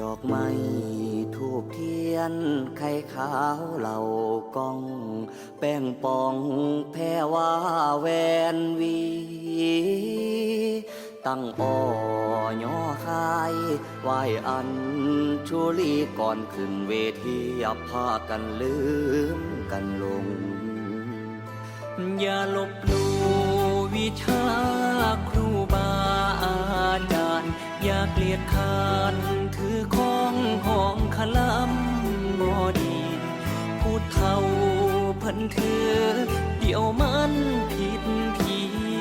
ดอกไม้ทูบเทียน ไข่ขาวเหล่ากอง แป้งปองแพ่ว่าแวนวี ตั้งอ้อย่อคายไหวอันชุลีก่อนขึ้นเวทีอย่าพากันลืมกันลง อย่าลบหลูวิชาครูบาอาจารย์ อย่าเกลียดขาน พูดเท่าเพันเธอ เดี่ยวมันผิดที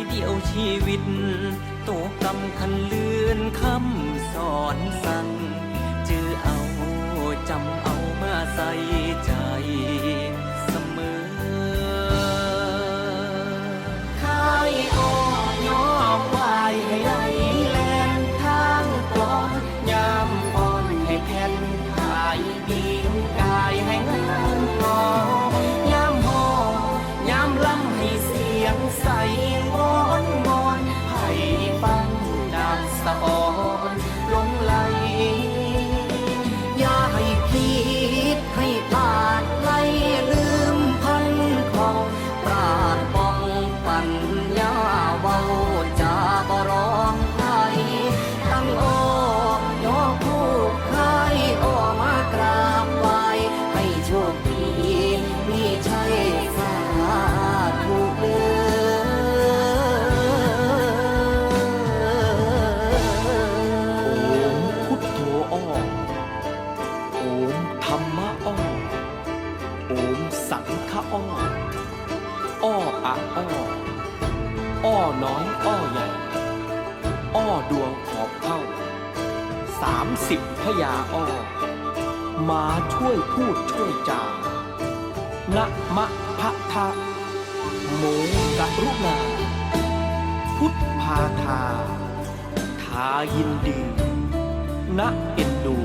เดี่ยวชีวิต โตกำคันเลือนคำสอนสั่งจือเอาจำเอามาใส่ใจ ใสวอนวอนให้ฟังดังสะออนลงไหล อย่าให้คิดให้พลาดไหลลืมพันของปราดป้องปัญญาเว้าจาบ่ร้องไห้ตั้งโอกยกผู้ใครออกมากราบไหว้ให้โชคดีมีชัยสา อ้ออะอ้อ อ้อน้อยอ้อใหญ่ อ้อดวงขอบเข้า สามสิบพยาอ้อ มาช่วยพูดช่วยจานะมะพะทะโมกะรุณา พุทธพาทา ทายินดีณเอ็นดู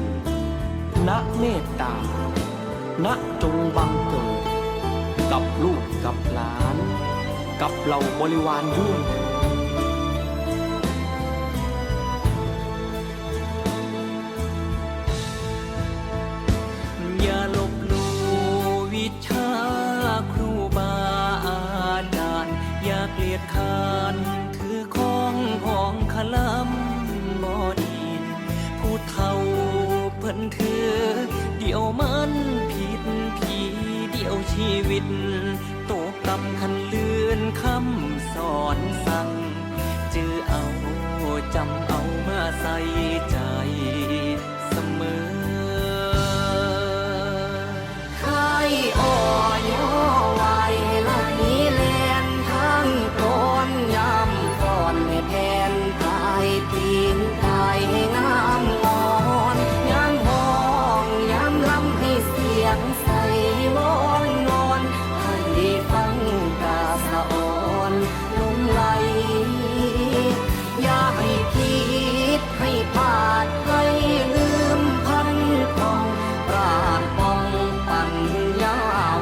ณเมตตาณจงบังเกิด กับลูกกับหลาน กับเหล่าบริวารด้วยอย่าลบหลู่วิชาครูบาอาจารย์อย่าเกลียดขานถือของของขลำบอดีพูดเท่าเพิ่นเถือ เดี๋ยวมันผิดผีเดี๋ยวชีวิต อนสั่งจือเอาจำเอามาใส่ใจเสมอขายอ้อย่อไหวไหลแลนทางก่อนยำก่อนให้แทนตายตีนตายให้งามงอนยามห้องยามลำให้เสียงส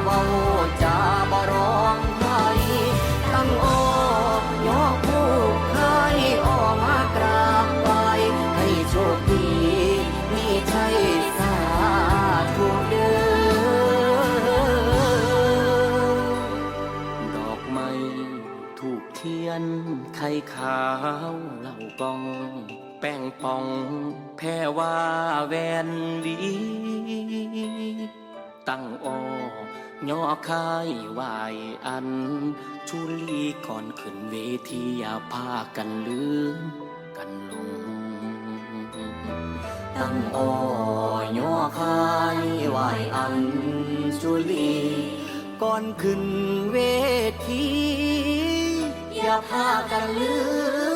เว้าจาบ่ร้องไห้ตั้งอกยกผู้ใครออกมากราบไหว้ให้โชคดีมีชัยสาธุเด้อดอกไม้ถูกเทียนไข่ขาวเหล่ากอง แป้งปองแพ่ว่าแวนวีตั้งอ้อ ย่อคายไหวอัน ชุลีก่อนขึ้นเวทีอย่าพากันลืมกันลง ตั้งอ้อย่อคายไหวอัน ชุลีก่อนขึ้นเวทีอย่าพากันลื